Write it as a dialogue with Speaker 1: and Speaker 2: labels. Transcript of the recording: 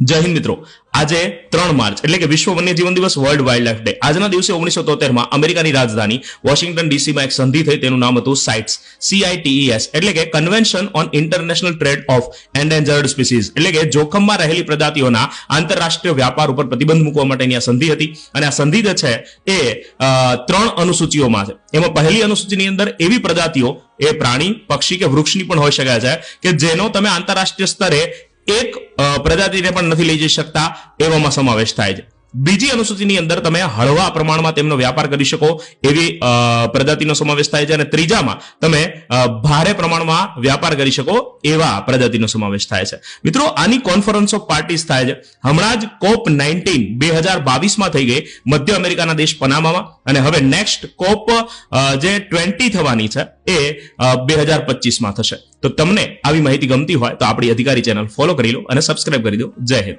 Speaker 1: જય હિન્દ મિત્રો. આજે ત્રણ માર્ચ, એટલે કે વિશ્વ વન્યજીવન દિવસ વર્લ્ડ વાઇલ્ડ લાઇફ ડે આજના દિવસે ઓગણીસો તોતેરમાં અમેરિકાની રાજધાની વોશિંગ્ટન ડીસીમાં એક સંધિ થઈ તેનું નામ હતું સાઇટ્સ સીઆઈટીઈએસ E એટલે કે convention on international trade of endangered species એટલે કે જોખમમાં રહેલી પ્રજાતિઓના આંતરરાષ્ટ્રીય વ્યાપાર ઉપર પ્રતિબંધ મૂકવા માટેની આ સંધિ હતી. અને આ સંધિ જે છે એ ત્રણ અનુસૂચિઓમાં છે. એમાં પહેલી અનુસૂચિની અંદર એવી પ્રજાતિઓ, એ પ્રાણી, પક્ષી કે વૃક્ષની પણ હોઈ શકે છે કે જેનો તમે આંતરરાષ્ટ્રીય સ્તરે એક પ્રજાતિને પણ નથી લઈ જઈ શકતા એવામાં સમાવેશ થાય છે. બીજી અનુસૂચિની અંદર તમે હળવા પ્રમાણમાં તેમનો વ્યાપાર કરી શકો એવી પ્રજાતિનો સમાવેશ થાય છે અને ત્રીજામાં તમે ભારે પ્રમાણમાં વ્યાપાર કરી શકો એવા પ્રજાતિનો સમાવેશ થાય છે. મિત્રો, આની કોન્ફરન્સ ઓફ પાર્ટીસ થાય છે. હમણાં જ કોપ નાઇન્ટીન બે હજાર બાવીસમાં થઈ ગઈ મધ્ય અમેરિકાના દેશ પનામામાં અને હવે નેક્સ્ટ કોપ જે ટ્વેન્ટી થવાની છે એ બે હજાર પચીસમાં થશે. તો તમને આવી માહિતી ગમતી હોય તો આપણી અધિકારી ચેનલ ફોલો કરી લો અને સબસ્ક્રાઇબ કરી દો. જય હિન્દ.